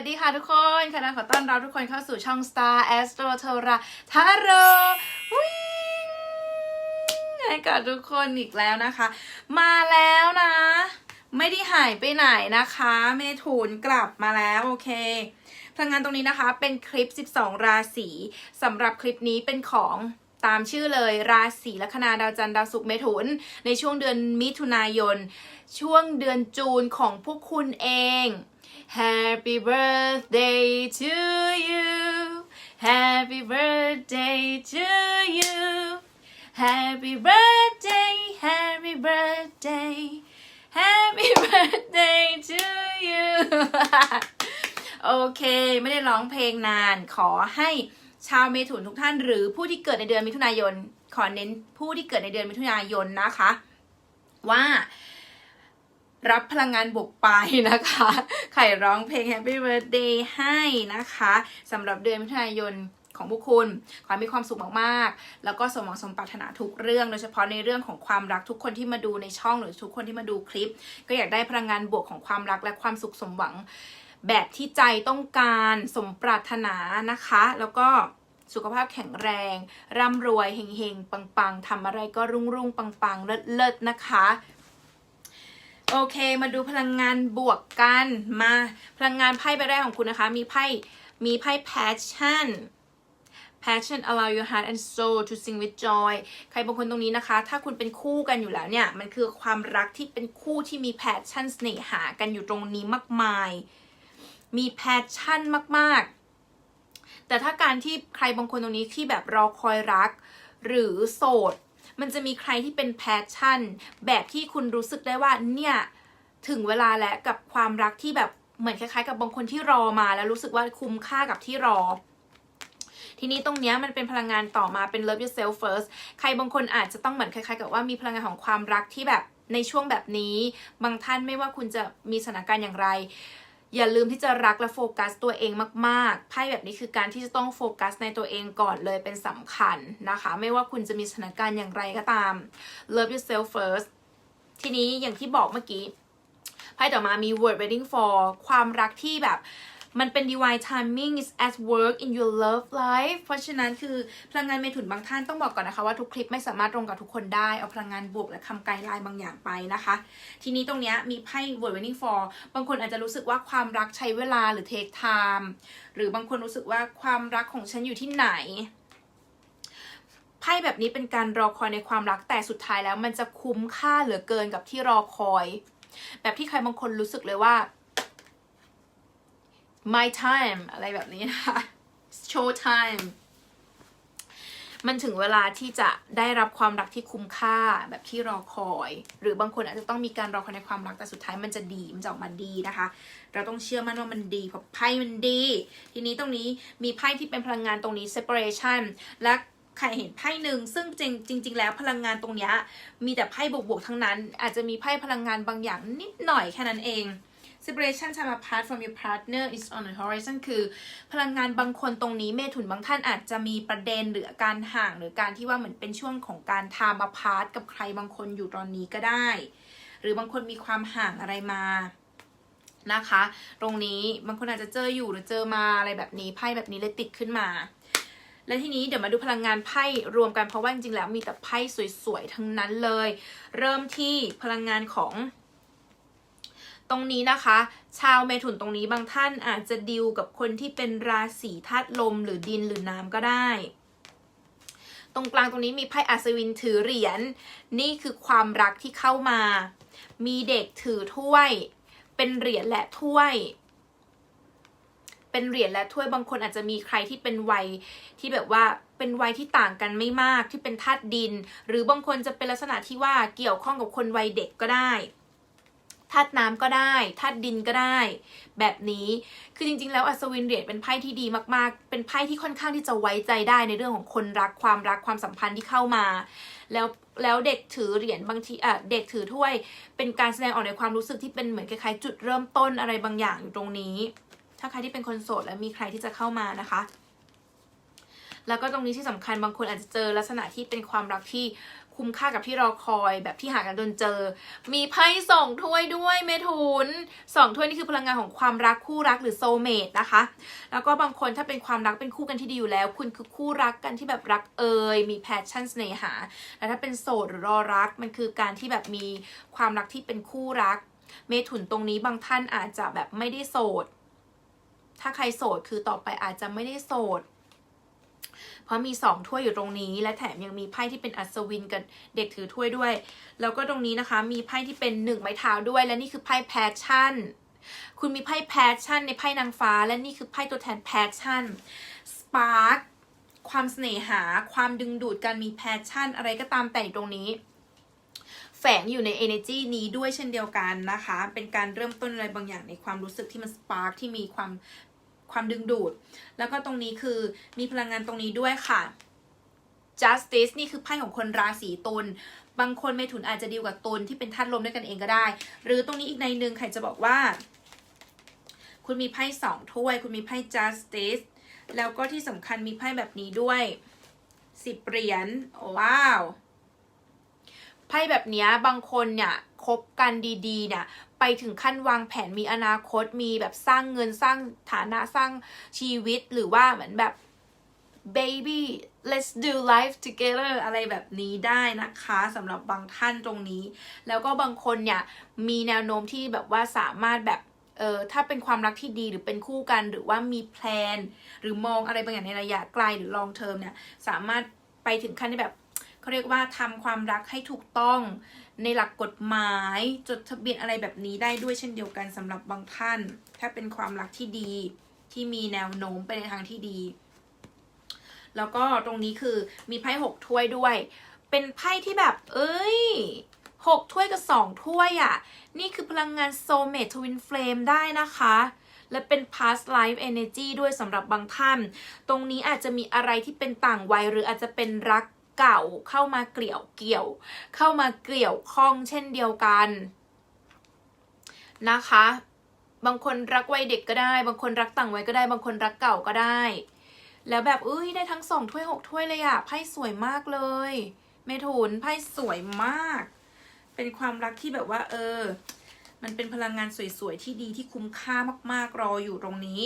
วัสดีค่ะทุกคนคณะขอต้อนรับทุกคนเข้าสู่ช่อง Star Astro t o r a ทาโรวิ่งให้กับทุกคนอีกแล้วนะคะ มาแล้วนะ ไม่ได้หายไปไหนนะคะ เมถุนกลับมาแล้วโอเคพลังงานตรงนี้นะคะเป็นคลิป 12 ราศีสำหรับคลิปนี้เป็นของตามชื่อเลยราศีลัคนาดาวจันทร์ดาวศุกร์เมถุน ในช่วงเดือนมิถุนายน ช่วงเดือนจูนของพวกคุณเอง Happy birthday to you Happy birthday to you Happy birthday Happy birthday Happy birthday to you โอเค ไม่ได้ร้องเพลงนาน ขอให้ชาวเมถุนทุกท่าน หรือผู้ที่เกิดในเดือนมิถุนายน ขอเน้นผู้ที่เกิดในเดือนมิถุนายนนะคะ ว่า รับพลังงานบวกไปนะคะ ไข่ร้องเพลง Happy Birthday ให้นะคะสำหรับเดือนมิถุนายนของพวกคุณ ขอให้มีความสุขมากๆ แล้วก็สมหวังสมปรารถนาทุกเรื่อง โดยเฉพาะในเรื่องของความรักทุกคนที่มาดูในช่องหรือทุกคนที่มาดูคลิป ก็อยากได้พลังงานบวกของความรักและความสุขสมหวัง แบบที่ใจต้องการสมปรารถนานะคะ แล้วก็สุขภาพแข็งแรง ร่ำรวยเฮงๆ ปังๆทำอะไรก็รุ่งรุ่งๆปังๆ เลิศๆนะคะ โอเค มาดูพลังงานบวกกันมาพลังงานไพ่ใบแรกของคุณนะคะ มีไพ่มีไพ่ passion passion allow your heart and soul to sing with joy ใครบางคนตรงนี้นะคะ ถ้าคุณเป็นคู่กันอยู่แล้วเนี่ย มันคือความรักที่เป็นคู่ที่มี passion เสน่หากันอยู่ตรงนี้มากมาย มี passion มาก ๆ แต่ถ้าการที่ใครบางคนตรงนี้ที่แบบรอคอยรัก หรือโสด มันจะมีใครที่เป็นแพชชั่น แบบที่คุณรู้สึกได้ว่าเนี่ยถึงเวลาแล้วกับความรักที่แบบเหมือนคล้ายๆ กับบางคนที่รอมาแล้วรู้สึกว่าคุ้มค่ากับที่รอ ทีนี้ตรงเนี้ยมันเป็นพลังงานต่อมาเป็น love yourself first ใครบางคนอาจจะต้องเหมือนคล้ายๆ กับว่ามีพลังงานของความรักที่แบบในช่วงแบบนี้ บางท่านไม่ว่าคุณจะมีสถานการณ์อย่างไร อย่าลืมที่จะรักและโฟกัสตัวเองมากๆไพ่แบบนี้คือการที่จะต้องโฟกัสในตัวเองก่อนเลยเป็นสำคัญนะคะ ไม่ว่าคุณจะมีสถานการณ์อย่างไรก็ตาม love yourself first ทีนี้อย่างที่บอกเมื่อกี้ไพ่ต่อมามี word waiting for ความรักที่แบบ มันเป็น divine timing is at work in your love life เพราะฉะนั้นคือพลังงานเมถุนบางท่านต้องบอกก่อนนะคะว่าทุกคลิปไม่สามารถตรงกับทุกคนได้ เอาพลังงานบวกและคำไกด์ไลน์บางอย่างไปนะคะ ทีนี้ตรงเนี้ยมีไพ่ word waiting for บางคนอาจจะรู้สึกว่าความรักใช้เวลาหรือ take time หรือบางคนรู้สึกว่าความรักของฉันอยู่ที่ไหนไพ่แบบนี้เป็นการรอคอยในความรักแต่สุดท้ายแล้ว มันจะคุ้มค่าเหลือเกินกับที่รอคอย แบบที่ใครบางคนรู้สึกเลยว่า my time อะไรแบบนี้นะคะ show time มันถึงเวลาที่จะได้รับความรักที่คุ้มค่าแบบที่รอคอย หรือบางคนอาจจะต้องมีการรอคอยในความรักแต่สุดท้ายมันจะดีมันจะออกมาดีนะคะ เราต้องเชื่อมั่นว่ามันดีเพราะไพ่มันดี ทีนี้ตรงนี้มีไพ่ที่เป็นพลังงานตรงนี้ separation และใครเห็นไพ่หนึ่งซึ่งจริงจริงๆแล้วพลังงานตรงนี้มีแต่ไพ่บวกๆทั้งนั้น อาจจะมีไพ่พลังงานบางอย่างนิดหน่อยแค่นั้นเอง separation time apart from your partner is on the horizon คือพลังงานบางคนตรงนี้เมถุนบางท่านอาจจะมีประเด็นหรือการห่างหรือการที่ว่าเหมือนเป็นช่วงของการ time apart กับใครบางคนอยู่ตอนนี้ก็ได้ หรือบางคนมีความห่างอะไรมานะคะ ตรงนี้บางคนอาจจะเจออยู่หรือเจอมาอะไรแบบนี้ไพ่แบบนี้เลยติดขึ้นมา และทีนี้เดี๋ยวมาดูพลังงานไพ่รวมกันเพราะว่าจริงๆแล้วมีแต่ไพ่สวยๆทั้งนั้นเลย เริ่มที่พลังงานของ ตรงนี้นะคะ ชาวเมถุนตรงนี้บางท่านอาจจะดิวกับคนที่เป็นราศีธาตุลมหรือดินหรือน้ำก็ได้ ตรงกลางตรงนี้มีไพ่อัศวินถือเหรียญนี่คือความรักที่เข้ามา มีเด็กถือถ้วย เป็นเหรียญและถ้วย เป็นเหรียญและถ้วยบางคนอาจจะมีใครที่เป็นวัยที่แบบว่าเป็นวัยที่ต่างกันไม่มากที่เป็นธาตุดิน หรือบางคนจะเป็นลักษณะที่ว่าเกี่ยวข้องกับคนวัยเด็กก็ได้ ธาตุน้ำก็ได้ธาตุดินก็ได้ แบบนี้คือจริง ๆ แล้วอัศวินเหรียญเป็นไพ่ที่ดีมากๆ เป็นไพ่ที่ค่อนข้างที่จะไว้ใจได้ในเรื่องของคนรักความรักความสัมพันธ์ที่เข้ามา แล้วแล้วเด็กถือเหรียญบางทีอะเด็กถือถ้วย เป็นการแสดงออกในความรู้สึกที่เป็นเหมือนคล้ายๆจุดเริ่มต้นอะไรบางอย่างอยู่ตรงนี้ ถ้าใครที่เป็นคนโสดแล้วมีใครที่จะเข้ามานะคะ แล้วก็ตรงนี้ที่สำคัญบางคนอาจจะเจอลักษณะที่เป็นความรักที่คุ้มค่ากับที่รอคอยแบบที่หากันจนเจอ มีไพ่สองถ้วยด้วยเมถุนสองถ้วยนี่คือพลังงานของความรักคู่รักหรือโซเมตนะคะ แล้วก็บางคนถ้าเป็นความรักเป็นคู่กันที่ดีอยู่แล้ว คุณคือคู่รักกันที่แบบรักเอ่ยมีแพชชั่นเสน่หาแล้วถ้าเป็นโสดหรือรอรักมันคือการที่แบบมีความรักที่เป็นคู่รัก เมถุนตรงนี้บางท่านอาจจะแบบไม่ได้โสด ถ้าใครโสดคือต่อไปอาจจะไม่ได้โสด เพราะมีสองถ้วยอยู่ตรงนี้ และแถมยังมีไพ่ที่เป็นอัศวินกับเด็กถือถ้วยด้วย แล้วก็ตรงนี้นะคะมีไพ่ที่เป็นหนึ่งไม้เท้าด้วย และนี่คือไพ่แพชชั่น คุณมีไพ่แพชชั่นในไพ่นางฟ้า และนี่คือไพ่ตัวแทนแพชชั่นสปาร์คความเสน่หา ความดึงดูดการมีแพชชั่น อะไรก็ตามแต่อยู่ตรงนี้ แฝงอยู่ใน energy นี้ด้วยเช่นเดียวกันนะคะ เป็นการเริ่มต้นอะไรบางอย่างในความรู้สึกที่มันสปาร์คที่มีความ ความดึงดูด แล้วก็ตรงนี้คือมีพลังงานตรงนี้ด้วยค่ะ justice นี่คือไพ่ของคนราศีตุลบางคนเมถุนอาจจะดีลกับตุลที่เป็นธาตุลมด้วยกันเองก็ได้ หรือตรงนี้อีกในหนึ่งใครจะบอกว่า คุณมีไพ่สองถ้วย คุณมีไพ่ justice แล้วก็ที่สำคัญมีไพ่แบบนี้ด้วยสิบเหรียญว้าวไพ่แบบนี้บางคนเนี่ย คบกันดีๆเนี่ยไปถึงขั้นวางแผนมีอนาคตมีแบบสร้างเงินสร้างฐานะสร้างชีวิตหรือว่าเหมือนแบบ baby let's do life together อะไรแบบนี้ได้นะคะสำหรับบางท่านตรงนี้ แล้วก็บางคนเนี่ย มีแนวโน้มที่แบบว่าสามารถแบบเออถ้าเป็นความรักที่ดีหรือเป็นคู่กันหรือว่ามีแพลน หรือมองอะไรบางอย่างในระยะไกลหรือ long term เนี่ย สามารถไปถึงขั้นที่แบบเขาเรียกว่าทำความรักให้ถูกต้อง ในหลักกฎหมายจดทะเบียนอะไรแบบนี้ได้ด้วยเช่นเดียวกันสำหรับบางท่าน ถ้าเป็นความรักที่ดีที่มีแนวโน้มไปในทางที่ดี แล้วก็ตรงนี้คือมีไพ่หกถ้วยด้วย เป็นไพ่ที่แบบ เอ้ยหกถ้วยกับสองถ้วยอะ่ะ นี่คือพลังงานโซเมททวินเฟลมได้นะคะและเป็น past life energy ด้วยสำหรับบางท่าน ตรงนี้อาจจะมีอะไรที่เป็นต่างวัย หรืออาจจะเป็นรัก เก่าเข้ามาเกี่ยวเกี่ยว เข้ามาเกี่ยวข้องเช่นเดียวกันนะคะ บางคนรักวัยเด็กก็ได้ บางคนรักต่างวัยก็ได้ บางคนรักเก่าก็ได้ แล้วแบบเอ้ยได้ทั้งสองถ้วยหกถ้วยเลยอะไพ่สวยมากเลยเมถุนไพ่สวยมาก เป็นความรักที่แบบว่า เออ มันเป็นพลังงานสวยๆที่ดีที่คุ้มค่ามากๆรออยู่ตรงนี้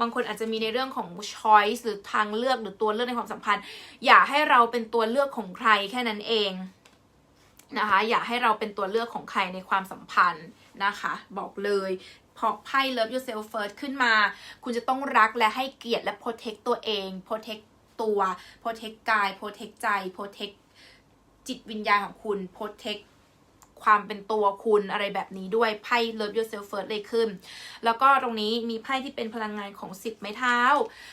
บางคนอาจจะมีในเรื่องของ choice หรือทางเลือกหรือตัวเลือกในความสัมพันธ์ อย่าให้เราเป็นตัวเลือกของใครแค่นั้นเองนะคะ อย่าให้เราเป็นตัวเลือกของใครในความสัมพันธ์นะคะ บอกเลยพอไพ่ love yourself first ขึ้นมา คุณจะต้องรักและให้เกียรติและ protect ตัวเอง protect ตัว protect กาย protect ใจ protect จิตวิญญาณของคุณ protect ความเป็นตัวคุณอะไรแบบนี้ด้วยไพ่ love yourself first เลยขึ้น แล้วก็ตรงนี้มีไพ่ที่เป็นพลังงานของสิบไม้เท้า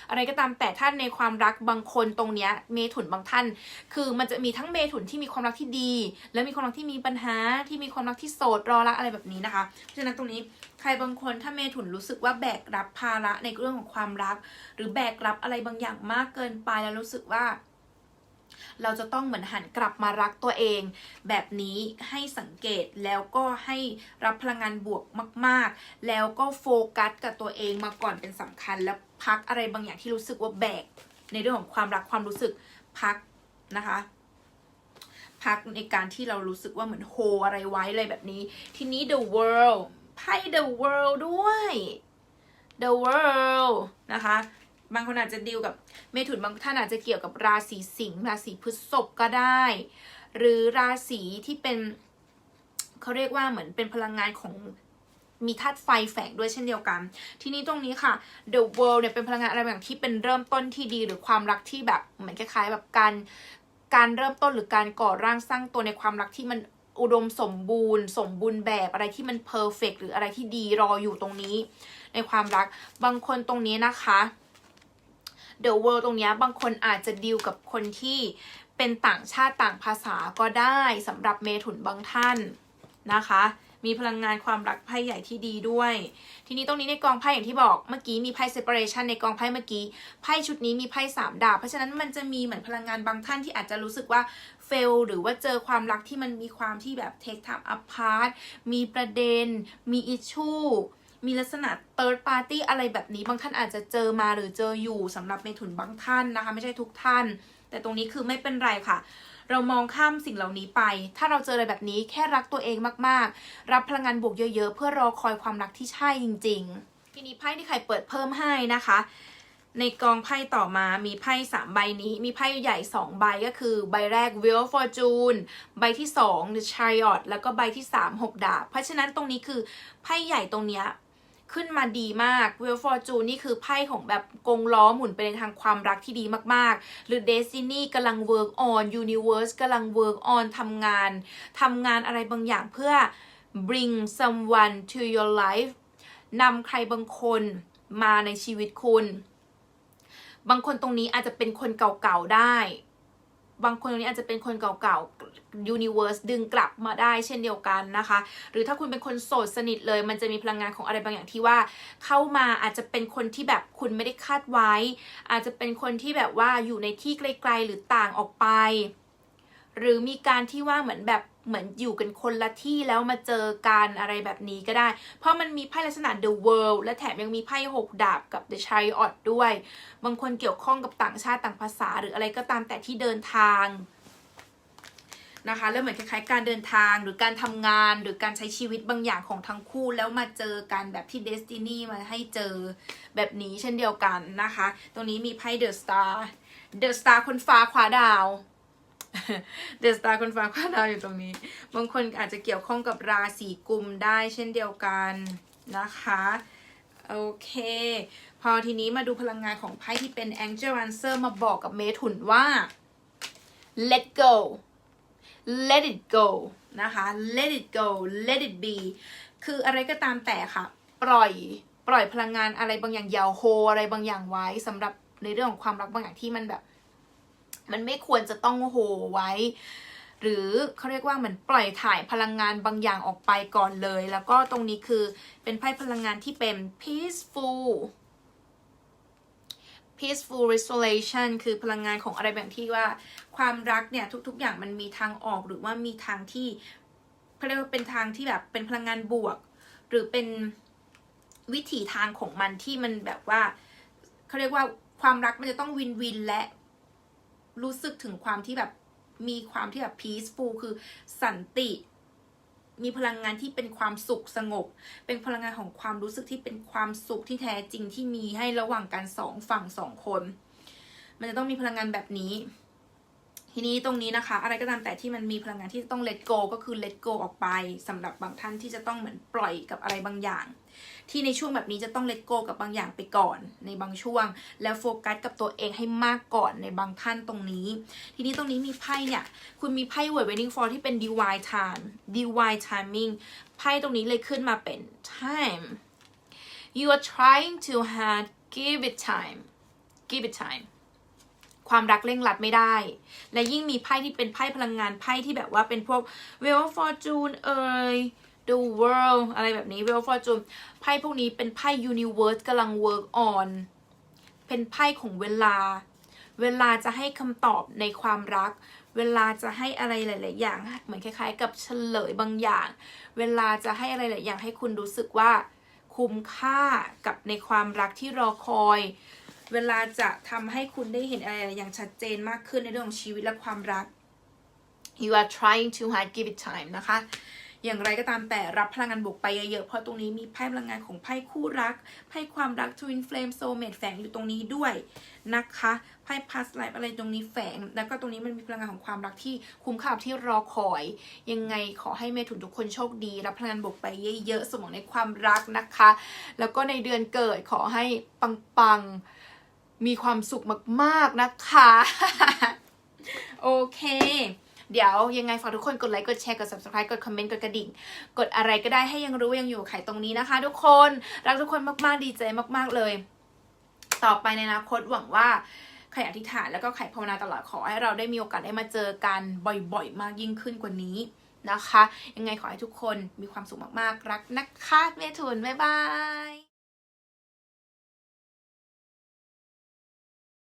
อะไรก็ตามแต่ท่านในความรักบางคนตรงเนี้ยเมถุนบางท่าน คือมันจะมีทั้งเมถุนที่มีความรักที่ดี และมีความรักที่มีปัญหาที่มีความรักที่โสดรอรักอะไรแบบนี้นะคะเพราะฉะนั้นตรงนี้ใครบางคนถ้าเมถุนรู้สึกว่าแบกรับภาระในเรื่องของความรัก หรือแบกรับอะไรบางอย่างมากเกินไปแล้วรู้สึกว่า เราจะต้องเหมือนหันกลับมารักตัวเอง แบบนี้ให้สังเกตแล้วก็ให้รับพลังงานบวกมาก ๆ แล้วก็โฟกัสกับตัวเองมาก่อนเป็นสำคัญ แล้วพักอะไรบางอย่างที่รู้สึกว่าแบก ในเรื่องของความรักความรู้สึกพักนะคะพักในการที่เรารู้สึกว่าเหมือนโฮอะไรไว้อะไรแบบนี้ ทีนี้ the world ไพ่ the world ด้วย the world นะคะ บางคนอาจจะดีลกับเมถุนบางท่านอาจจะเกี่ยวกับราศีสิงห์ราศีพฤษภก็ได้ หรือราศีที่เป็นเขาเรียกว่าเหมือนเป็นพลังงานของมีธาตุไฟแฝงด้วยเช่นเดียวกัน ทีนี้ตรงนี้ค่ะ the world เนี่ยเป็นพลังงานอะไรแบบที่เป็นเริ่มต้นที่ดีหรือความรักที่แบบเหมือนคล้ายๆแบบการการเริ่มต้นหรือการก่อร่างสร้างตัวในความรักที่มันอุดมสมบูรณ์ สมบูรณ์แบบอะไรที่มันเพอร์เฟกหรืออะไรที่ดีรออยู่ตรงนี้ ในความรักบางคนตรงนี้นะคะ The World ตรงนี้บางคนอาจจะดีลกับคนที่เป็นต่างชาติต่างภาษาก็ได้สำหรับเมถุนบางท่านนะคะ มีพลังงานความรักไพ่ใหญ่ที่ดีด้วย ทีนี้ตรงนี้ในกองไพ่อย่างที่บอกเมื่อกี้มีไพ่ separation ในกองไพ่เมื่อกี้ไพ่ชุดนี้มีไพ่สามดาบเพราะฉะนั้นมันจะมีเหมือนพลังงานบางท่านที่อาจจะรู้สึกว่า fail หรือว่าเจอความรักที่มันมีความที่แบบ take time apart มีประเด็น มี issue มีลักษณะ third party อะไรแบบนี้ บางท่านอาจจะเจอมาหรือเจออยู่สำหรับในถุนบางท่านนะคะ ไม่ใช่ทุกท่าน แต่ตรงนี้คือไม่เป็นไรค่ะ เรามองข้ามสิ่งเหล่านี้ไป ถ้าเราเจออะไรแบบนี้แค่รักตัวเองมากๆ รับพลังงานบวกเยอะ ๆ เพื่อรอคอยความรักที่ใช่จริง ๆ ทีนี้ไพ่ที่ไข่เปิดเพิ่มให้นะคะในกองไพ่ต่อมามีไพ่สามใบนี้ มีไพ่ใหญ่สองใบก็คือ ใบแรก Wheel of Fortune ใบที่สอง The Chariot แล้วก็ใบที่สามหกดาบ เพราะฉะนั้นตรงนี้คือไพ่ใหญ่ตรงเนี้ย ขึ้นมาดีมาก w e e l Fortune นี่คือไพ่ของแบบกงล้อหมุนไปในทางความรักที่ดีมากๆ หรือ Destiny กำลัง work on Universe กำลัง work on ทำงานทำงานอะไรบางอย่างเพื่อ bring someone to your life นำใครบางคนมาในชีวิตคุณ บางคนตรงนี้อาจจะเป็นคนเก่าๆได้ บางคนตรงนี้อาจจะเป็นคนเก่าๆ Universe ดึงกลับมาได้เช่นเดียวกันนะคะ หรือถ้าคุณเป็นคนโสดสนิทเลย มันจะมีพลังงานของอะไรบางอย่างที่ว่า เข้ามาอาจจะเป็นคนที่แบบคุณไม่ได้คาดไว้ อาจจะเป็นคนที่แบบว่าอยู่ในที่ไกล ๆ หรือต่างออกไป หรือมีการที่ว่าเหมือนแบบเหมือนอยู่กันคนละที่แล้วมาเจอกันอะไรแบบนี้ก็ได้ เพราะมันมีไพ่ลักษณะ The World และแถมยังมีไพ่หกดาบกับ The Chariot ด้วย บางคนเกี่ยวข้องกับต่างชาติต่างภาษา หรืออะไรก็ตามแต่ที่เดินทางนะคะแล้วเหมือนคล้ายๆการเดินทางหรือการทำงานหรือการใช้ชีวิตบางอย่างของทั้งคู่ แล้วมาเจอกันแบบที่ Destiny มาให้เจอแบบนี้เช่นเดียวกันนะคะ ตรงนี้มีไพ่ The Star The Star คนฟ้าขวาดาว เดอะสตาคนฟ้าขวาดาวอยู่ตรงนี้ บางคนอาจจะเกี่ยวข้องกับราศีกุมได้เช่นเดียวกันนะคะ โอเค พอทีนี้มาดูพลังงานของไพ่ที่เป็น Angel Answer มาบอกกับเมถุนว่า let go let it go นะคะ let it go let it be คืออะไรก็ตามแต่ค่ะ ปล่อยปล่อยพลังงานอะไรบางอย่างยาวโฮอะไรบางอย่างไว้สำหรับในเรื่องของความรักบางอย่างที่มันแบบ มันไม่ควรจะต้องโฮไว้ หรือเขาเรียกว่าเหมือนปล่อยถ่ายพลังงานบางอย่างออกไปก่อนเลย แล้วก็ตรงนี้คือเป็นไพ่พลังงานที่เป็น peaceful peaceful restoration คือพลังงานของอะไรแบบที่ว่าความรักเนี่ยทุกๆ อย่างมันมีทางออกหรือว่ามีทางที่เขาเรียกว่าเป็นทางที่แบบเป็นพลังงานบวก หรือเป็นวิถีทางของมันที่มันแบบว่าเขาเรียกว่าความรักมันจะต้องวินวินและ รู้สึกถึงความที่แบบมีความที่แบบ peaceful คือสันติ มีพลังงานที่เป็นความสุขสงบ เป็นพลังงานของความรู้สึกที่เป็นความสุขที่แท้จริงที่มีให้ระหว่างกันสองฝั่งสองคน มันจะต้องมีพลังงานแบบนี้ ทีนี้ตรงนี้นะคะ อะไรก็ตามแต่ที่มันมีพลังงานที่ต้อง let go ก็คือ let go ออกไปสำหรับบางท่านที่จะต้องเหมือนปล่อยกับอะไรบางอย่าง ที่ในช่วงแบบนี้จะต้อง let go กับบางอย่างไปก่อน ในบางช่วง แล้วโฟกัสกับตัวเองให้มากก่อนในบางท่านตรงนี้ ทีนี้ตรงนี้มีไพ่เนี่ย คุณมีไพ่ word waiting for ที่เป็น divine time divine timing ไพ่ตรงนี้เลยขึ้นมาเป็น time you are trying to hard give it time give it time ความรักเร่งรัดไม่ได้ และยิ่งมีไพ่ที่เป็นไพ่พลังงานไพ่ที่แบบว่าเป็นพวก wheel of fortune เอ่ย the world อะไรแบบนี้ wheel of fortune ไพ่พวกนี้เป็นไพ่ universe กำลัง work on เป็นไพ่ของเวลา เวลาจะให้คำตอบในความรัก เวลาจะให้อะไรหลาย ๆ อย่าง เหมือนคล้าย ๆ กับเฉลยบางอย่าง เวลาจะให้อะไรหลายอย่างให้คุณรู้สึกว่าคุ้มค่ากับในความรักที่รอคอย เวลาจะทำให้คุณได้เห็นอะไรอย่างชัดเจนมากขึ้นในเรื่องของชีวิตและความรัก you are trying too hard give it time นะคะ อย่างไรก็ตามแต่รับพลังงานบวกไปเยอะๆ เพราะตรงนี้มีไพ่พลังงานของไพ่คู่รัก ไพ่ความรัก twin flame soulmate แฝงอยู่ตรงนี้ด้วยนะคะ ไพ่ past life อะไรตรงนี้แฝง แล้วก็ตรงนี้มันมีพลังงานของความรักที่คุ้มค่าที่รอคอย ยังไงขอให้เมถุนทุกคนโชคดี รับพลังงานบวกไปเยอะๆ สมองในความรักนะคะ แล้วก็ในเดือนเกิดขอให้ปังๆ มีความสุขมาก ๆ นะคะ โอเค เดี๋ยวยังไงฝากทุกคนกดไลค์ กดแชร์ กด subscribe กดคอมเมนต์ กดกระดิ่ง กดอะไรก็ได้ให้ยังรู้ยังอยู่ไขตรงนี้นะคะ ทุกคน รักทุกคนมาก ๆ ดีใจมาก ๆ เลย ต่อไปในอนาคตหวังว่าใครอธิษฐานแล้วก็ไขภาวนาตลอดขอให้เราได้มีโอกาสได้มาเจอกันบ่อยๆ มากยิ่งขึ้นกว่านี้นะคะ ยังไงขอให้ทุกคนมีความสุขมากๆ รักนะคะเมทุนบ๊ายบาย